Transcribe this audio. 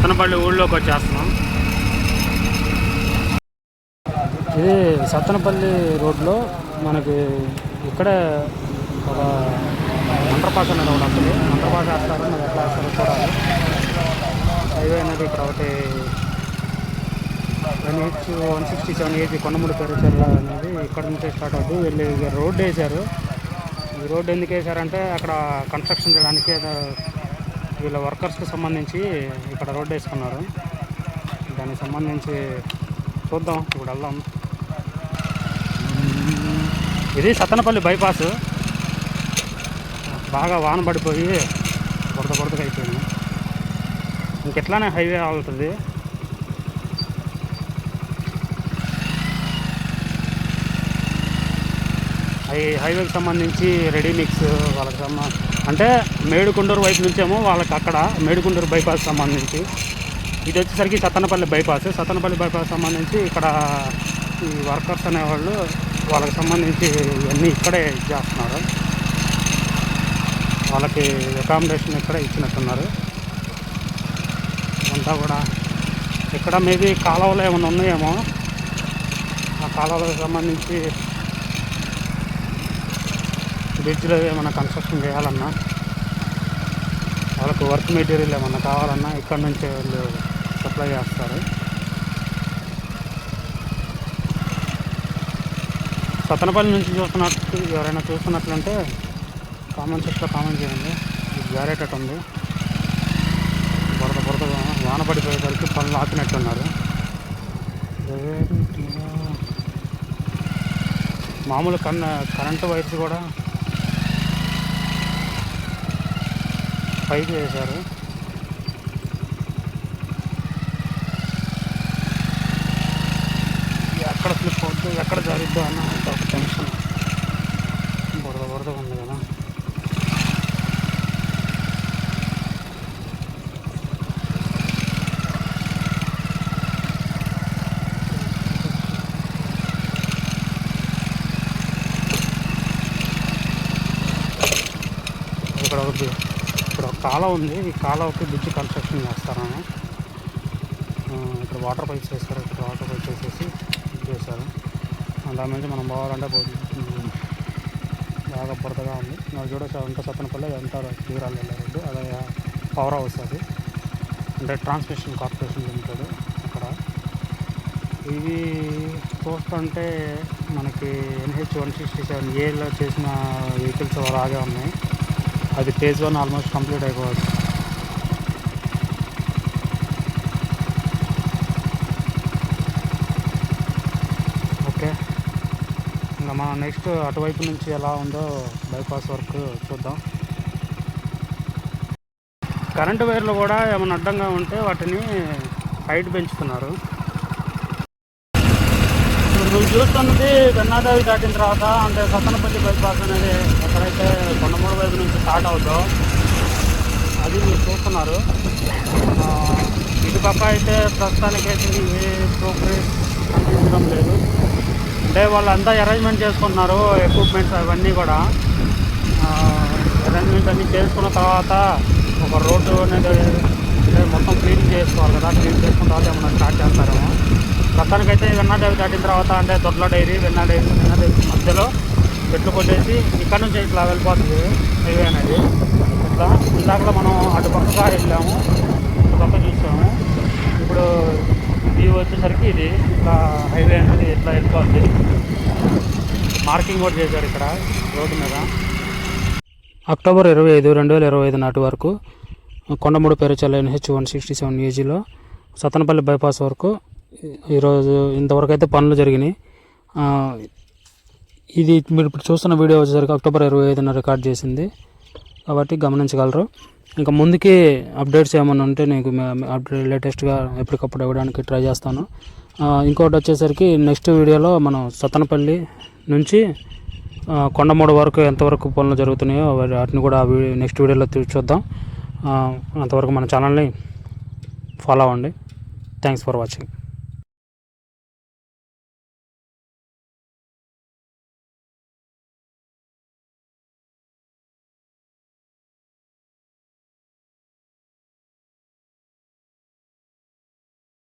సత్తనపల్లి ఊళ్ళోకి వచ్చేస్తున్నాం. ఇది సత్తనపల్లి రోడ్లో మనకి ఇక్కడే ఒక అండర్పాస్ అనేది ఒకటి వస్తుంది అండర్పాస్ వేస్తారు మరి ఎట్లా వేస్తారో చూడాలి. హైవే అనేది ఇక్కడ ఒకటి NH one sixty seven AG Kondamudi Peruchalla అనేది ఇక్కడ నుంచే స్టార్ట్ అవుతుంది వెళ్ళి రోడ్డు వేశారు. ఈ రోడ్డు ఎందుకు వేశారంటే అక్కడ కన్స్ట్రక్షన్ చేయడానికి వీళ్ళ వర్కర్స్కి సంబంధించి ఇక్కడ రోడ్డు వేసుకున్నారు. దానికి సంబంధించి చూద్దాం ఇప్పుడు వెళ్దాం. ఇది సత్తనపల్లి బైపాస్. బాగా వాన పడిపోయి బురద బురదగా అయిపోయింది. ఇంకెట్లానే హైవే అవుతుంది హై హైవేకి సంబంధించి రెడీ మిక్స్ వాళ్ళకి అంటే మేడుకుండూరు వైపు నుంచేమో వాళ్ళకి అక్కడ మేడుకుండూరు బైపాస్ సంబంధించి. ఇది వచ్చేసరికి సత్తనపల్లి బైపాస్. సత్తనపల్లి బైపాస్ సంబంధించి ఇక్కడ ఈ వర్కర్స్ అనేవాళ్ళు వాళ్ళకి సంబంధించి ఇవన్నీ ఇక్కడే చేస్తున్నారు. వాళ్ళకి అకామిడేషన్ ఇక్కడే ఇచ్చినట్టున్నారు. అంతా కూడా ఇక్కడ మేబీ కాలువలు ఏమైనా ఉన్నాయేమో. ఆ కాలువలకు సంబంధించి బ్రిడ్జ్లో ఏమైనా కన్స్ట్రక్షన్ చేయాలన్నా వాళ్ళకు వర్క్ మెటీరియల్ ఏమన్నా కావాలన్నా ఇక్కడ నుంచే వాళ్ళు సప్లై చేస్తారు. సతనపల్లి నుంచి చూస్తున్నట్టు ఎవరైనా చూస్తున్నట్లంటే కామెంట్ సెక్షన్లో కామెంట్ చేయండి. ఇది జారేటట్టు ఉంది. బురద బురద వాన పడిపోయేసరికి పనులు ఆపినట్టున్నారు మామూలు కన్న కరెంటు వైర్స్ కూడా పైకి వేశారు. ఎక్కడ స్లిప్ అవుద్దు ఎక్కడ జరుగుద్దు అన్న ఒక టెన్షన్ బురద బురద ఉంది కదా. ఇక్కడ ఒక ఇక్కడ ఒక కాలువ ఉంది. ఈ కాలువకి బ్రిడ్జ్ కన్స్ట్రక్షన్ చేస్తారని. ఇక్కడ వాటర్ పైప్స్ వేస్తారు ఇక్కడ వాటర్ పైప్స్ వేసేసి చేశారు. దాని నుంచి మనం పోవాలంటే పో- బాగా బురదగా ఉంది. నాకు చూడొచ్చు అంతా సత్తనపల్లి ఎంత తీరాలు వెళ్ళారు. అదే పవర్ హౌస్ అది. అంటే ట్రాన్స్మిషన్ కార్పొరేషన్ లిమిటెడ్ అక్కడ. ఇవి చూస్తుంటే మనకి ఎన్హెచ్ వన్ సిక్స్టీ సెవెన్ ఏలో చేసిన వెహికల్స్ అలాగే ఉన్నాయి. అది ఫేజ్ వన్ ఆల్మోస్ట్ కంప్లీట్ అయిపోవచ్చు ఓకే. ఇంకా మనం నెక్స్ట్ అటువైపు నుంచి ఎలా ఉందో బైపాస్ వర్క్ చూద్దాం. కరెంటు వైర్లు కూడా ఏమైనా అడ్డంగా ఉంటే వాటిని హైట్ పెంచుతున్నారు. నువ్వు చూస్తున్నది గన్నాదేవి దాటిన తర్వాత అంటే సత్తనపల్లి బైపాస్ అనేది ఎక్కడైతే కొండమూడు వైపు నుంచి స్టార్ట్ అవుతో అది మీరు చూస్తున్నారు. ఆ, ఇటు పక్క అయితే ప్రస్తుతానికైతే ఏ ప్రోగ్రెస్ కనిపించడం లేదు. అంటే వాళ్ళంతా అరేంజ్మెంట్ చేసుకుంటున్నారు ఎక్విప్మెంట్స్ అవన్నీ కూడా. అరేంజ్మెంట్ అన్నీ చేసుకున్న తర్వాత ఒక రోడ్డు అనేది మొత్తం క్లీన్ చేసుకోవాలి కదా క్లీన్ చేసుకున్న తర్వాత ఏమన్నా ప్రస్తుతానికైతే వెన్నాదేవి దాటిన తర్వాత అంటే Dodla dairy Venna dairy Venna dairy మధ్యలో చెట్లు కొట్టేసి ఇక్కడ నుంచి ఇట్లా వెళ్ళిపోతుంది హైవే అనేది. ఇట్లా ఇందాక మనం అటు పక్కగా వెళ్ళాము అటు పక్క చూసాము. ఇప్పుడు వ్యూ వచ్చేసరికి ఇది ఇట్లా హైవే అనేది ఇట్లా వెళ్ళిపోతుంది. మార్కింగ్ కూడా చేశారు ఇక్కడ రోడ్డు మీద. అక్టోబర్ ఇరవై ఐదు రెండు వేల ఇరవై ఐదు నాటి వరకు Kondamudu Peruchalla NH one sixty seven ఏజీలో Sattenapalli bypass వరకు ఈరోజు ఇంతవరకు అయితే పనులు జరిగినాయి. ఇది మీరు ఇప్పుడు చూస్తున్న వీడియో వచ్చేసరికి అక్టోబర్ ఇరవై ఐదున రికార్డ్ చేసింది. కాబట్టి గమనించగలరు. ఇంకా ముందుకి అప్డేట్స్ ఏమైనా ఉంటే నీకు అప్డేట్ లేటెస్ట్గా ఎప్పటికప్పుడు ఇవ్వడానికి ట్రై చేస్తాను. ఇంకోటి వచ్చేసరికి నెక్స్ట్ వీడియోలో మనం సత్తనపల్లి నుంచి కొండమూడు వరకు ఎంతవరకు పనులు జరుగుతున్నాయో వాటి- వాటిని కూడా నెక్స్ట్ వీడియోలో చూద్దాం. అంతవరకు మన ఛానల్ని ఫాలో అవ్వండి. Thanks for watching.